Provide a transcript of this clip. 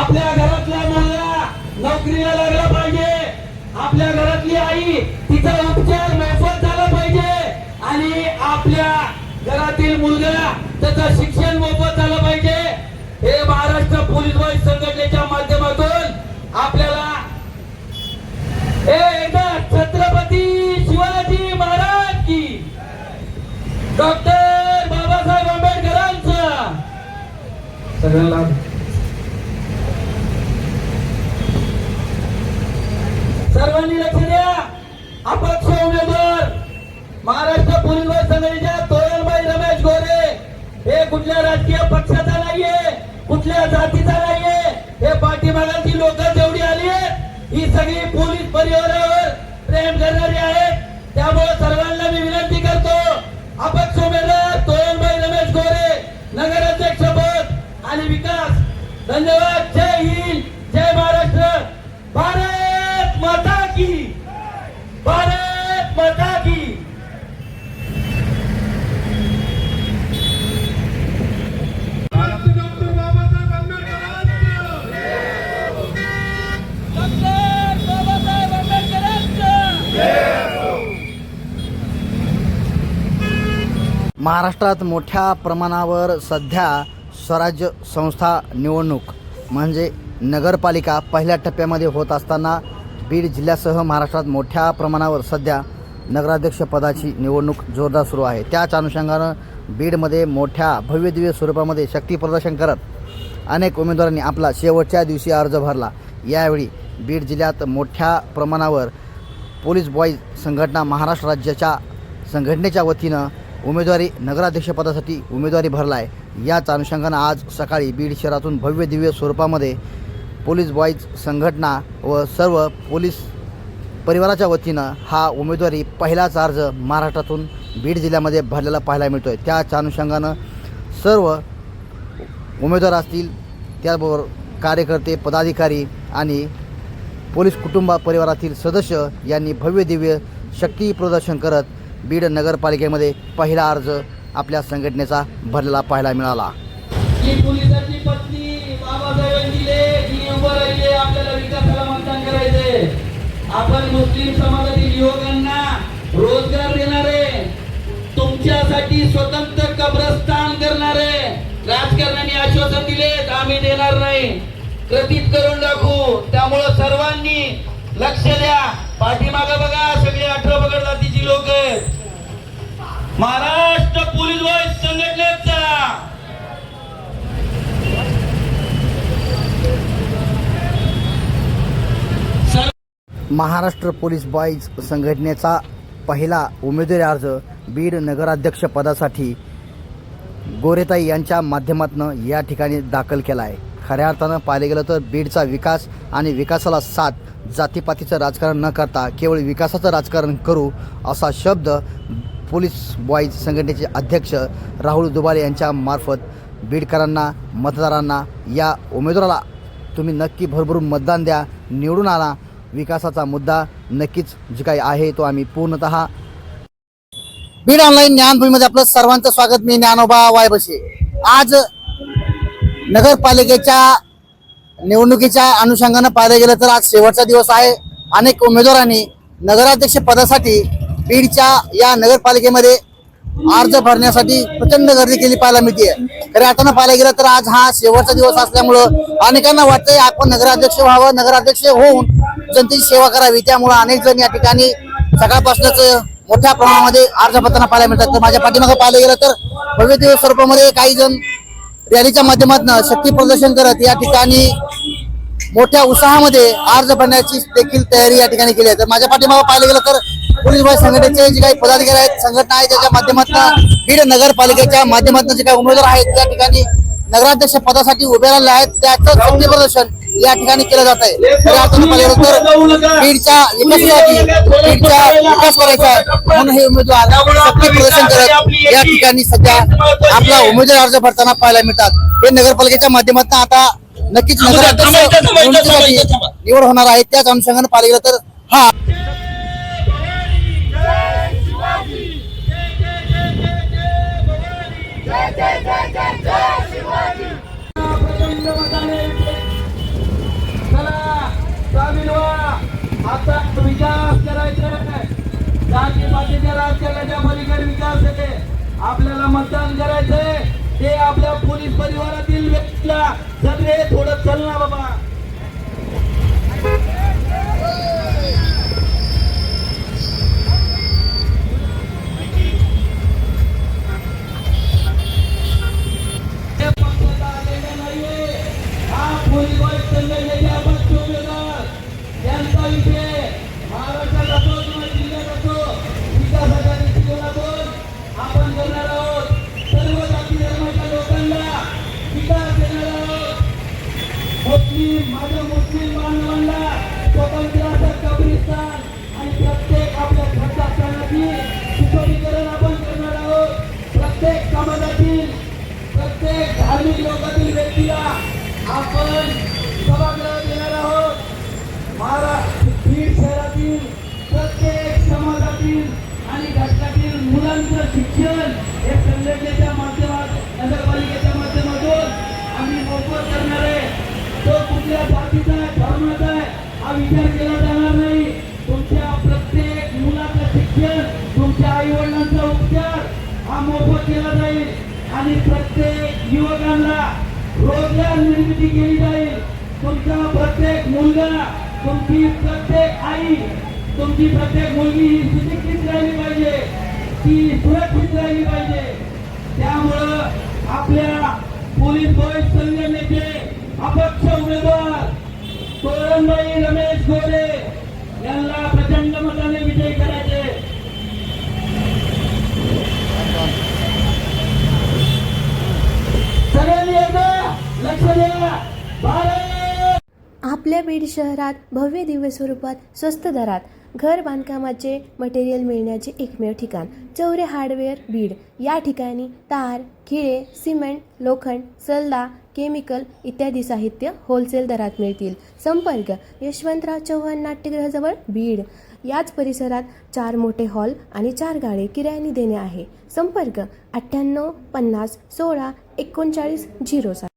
आपल्या घरातल्या मुलगा नोकरीला लागला पाहिजे. आपल्या घरातली आई तिचा उपचार मोफत झाला पाहिजे. आणि आपल्या घरातील मुलगा त्याचं शिक्षण मोफत झालं पाहिजे. हे महाराष्ट्र पोलीस बल संघटनेच्या माध्यमातून आपल्याला हे एकदा छत्रपती शिवाजी महाराज की. डॉक्टर बाबासाहेब आंबेडकरांचा. सगळ्यांना सर्वांनी लक्ष द्या अपक्ष उमेदवार महाराष्ट्र पोलीस संघटनेच्या तोरणबाई रमेश गोरे. हे कुठल्या राजकीय पक्षाचा नाहीये कुठल्या जातीचा नाहीये. हे पाठीमागाची लोक जेवढी आली आहेत ही सगळी पोलीस परिवारावर प्रेम करणारी आहेत. त्यामुळे सर्वांना मी विनंती करतो अपक्ष उमेदवार तोरणबाई रमेश गोरे नगराध्यक्ष पद आणि विकास. धन्यवाद. जय हिंद. महाराष्ट्रात मोठ्या प्रमाणावर सध्या स्वराज्य संस्था निवडणूक म्हणजे नगरपालिका पहिल्या टप्प्यामध्ये होत असताना बीड जिल्ह्यासह महाराष्ट्रात मोठ्या प्रमाणावर सध्या नगराध्यक्षपदाची निवडणूक जोरदार सुरू आहे. त्याच अनुषंगानं बीडमध्ये मोठ्या भव्यदिव्य स्वरूपामध्ये शक्ती प्रदर्शन करत अनेक उमेदवारांनी आपला शेवटच्या दिवशी अर्ज भरला. यावेळी बीड जिल्ह्यात मोठ्या प्रमाणावर पोलीस बॉईज संघटना महाराष्ट्र राज्याच्या संघटनेच्या वतीनं उमेदवारी नगराध्यक्षपदासाठी उमेदवारी भरला आहे याच अनुषंगानं आज सकाळी बीड शहरातून भव्य दिव्य स्वरूपामध्ये पोलीस बॉईज संघटना व सर्व पोलीस परिवाराच्या वतीनं हा उमेदवारी पहिलाच अर्ज महाराष्ट्रातून बीड जिल्ह्यामध्ये भरलेला पाहायला मिळतो आहे त्याच अनुषंगानं सर्व उमेदवार असतील त्याचबरोबर कार्यकर्ते पदाधिकारी आणि पोलीस कुटुंब परिवारातील सदस्य यांनी भव्य दिव्य शक्ती प्रदर्शन करत बीड नगरपालिकेमध्ये पहिला अर्ज आपल्या संघटनेचा भरलेला पाहायला मिळाला. आपण मुस्लिम समाजातील युवकांना रोजगार देणारे तुमच्यासाठी स्वतंत्र कब्रस्तान करणारे राजकारणाने आश्वासन दिले आम्ही देणार नाही. कृतीत करून दाखवू. त्यामुळं सर्वांनी लक्ष द्या. पाठीमागं बघा सगळे अठरा पगड जातीची लोक महाराष्ट्र पोलीस बॉईज संघटनेचा. महाराष्ट्र पोलीस बॉईज संघटनेचा पहिला उमेदवारी अर्ज बीड नगराध्यक्षपदासाठी गोरेताई यांच्या माध्यमातून या ठिकाणी दाखल केला आहे खऱ्या अर्थानं पाहिले गेलं तर बीडचा विकास आणि विकासाला साथ जातीपातीचं राजकारण न करता केवळ विकासाचं राजकारण करू असा शब्द पोलीस बॉईज संघटनेचे अध्यक्ष राहुल दुबाले यांच्यामार्फत बीडकरांना मतदारांना या उमेदवाराला तुम्ही नक्की भरभरून मतदान द्या निवडून आणा. विकासाचा मुद्दा नक्कीच जे काही आहे तो आम्ही पूर्णतः बीड ऑनलाईन ज्ञानभूमीमध्ये आपलं सर्वांचं स्वागत. मी ज्ञानोबा वायबशी. आज नगरपालिकेच्या निवडणुकीच्या अनुषंगानं पाहायला गेलं तर आज शेवटचा दिवस आहे. अनेक उमेदवारांनी नगराध्यक्ष पदासाठी बीडच्या या नगरपालिकेमध्ये अर्ज भरण्यासाठी प्रचंड गर्दी केली पाहायला मिळते. खऱ्या अर्थानं पाहायला गेलं तर आज हा शेवटचा दिवस असल्यामुळं अनेकांना वाटतंय आपण नगराध्यक्ष व्हावं नगराध्यक्ष होऊन जनतेची सेवा करावी. त्यामुळं अनेक जण या ठिकाणी सकाळपासूनच मोठ्या प्रमाणामध्ये अर्ज भरताना पाहायला मिळतात. तर माझ्या पाठीमागे पाहायला गेलं तर भव्य दिवस स्वरूपामध्ये काही जण रॅलीच्या माध्यमातून शक्ती प्रदर्शन करत या ठिकाणी मोठ्या उत्साहामध्ये अर्ज भरण्याची देखील तयारी या ठिकाणी केली आहे. तर माझ्या पाठीमागे पाहिलं गेलं तर पोलीस बाई संघटनेचे जे काही पदाधिकारी आहेत संघटना आहे त्याच्या माध्यमातून बीड नगरपालिकेच्या माध्यमातून जे काही उमेदवार आहेत त्या ठिकाणी नगराध्यक्ष पदासाठी उभे राहिले आहेत. त्याचं शक्ती प्रदर्शन या ठिकाणी केलं जात आहे. तर पाहिलं गेलं तर बीडच्या विकासासाठी बीडचा विकास करायचा म्हणून हे उमेदवार शक्ती प्रदर्शन करत या ठिकाणी सध्या आपला उमेदवार अर्ज भरताना पाहायला मिळतात. हे नगरपालिकेच्या माध्यमातून आता नक्कीच निवड होणार आहे. त्याच अनुषंगाने पाहिलं तर हा. आता विकास करायचा आपल्याला मतदान करायचंय. ते आपण व्यक्तीला सगळे थोडं चल ना बाबा. मुस्लिम माझ्या मुस्लिम बांधवांना स्वतंत्र असं कब्रिस्तान आणि प्रत्येक आपल्या श्रद्धास्थानाची सुशोभीकरण आपण करणार आहोत. प्रत्येक समाजातील प्रत्येक धार्मिक लोकातील व्यक्तीला आपण विचार केला जाणार नाही. तुमच्या प्रत्येक मुलाचं शिक्षण तुमच्या आई वडिलांचा उपचार हा मोफत केला जाईल. आणि प्रत्येक युवकांना रोजगार निर्मिती केली जाईल. तुमचा प्रत्येक मुलगा तुमची प्रत्येक आई तुमची प्रत्येक मुलगी ही सुशिक्षित राहिली पाहिजे. ती सुरक्षित राहिली पाहिजे. त्यामुळं आपल्या पोलीस बॉईज संघटनेचे अपक्ष उमेदवार तोरणबाई रमेश गोरे यांना प्रचंड मताने विजयी करायचे. सगळ्यांनी एकदा लक्ष द्या. भारत! आपल्या बीड शहरात भव्य दिव्य स्वरूपात स्वस्त दरात घर बांधकामाचे मटेरियल मिळण्याचे एकमेव ठिकाण चौरे हार्डवेअर बीड. या ठिकाणी तार खिळे सिमेंट लोखंड सल्ला केमिकल इत्यादी साहित्य होलसेल दरात मिळतील. संपर्क यशवंतराव चव्हाण नाट्यगृहाजवळ बीड. याच परिसरात चार मोठे हॉल आणि चार गाळे किरायाने देणे आहे. संपर्क अठ्ठ्याण्णव पन्नास सोळा एकोणचाळीस झिरो सात.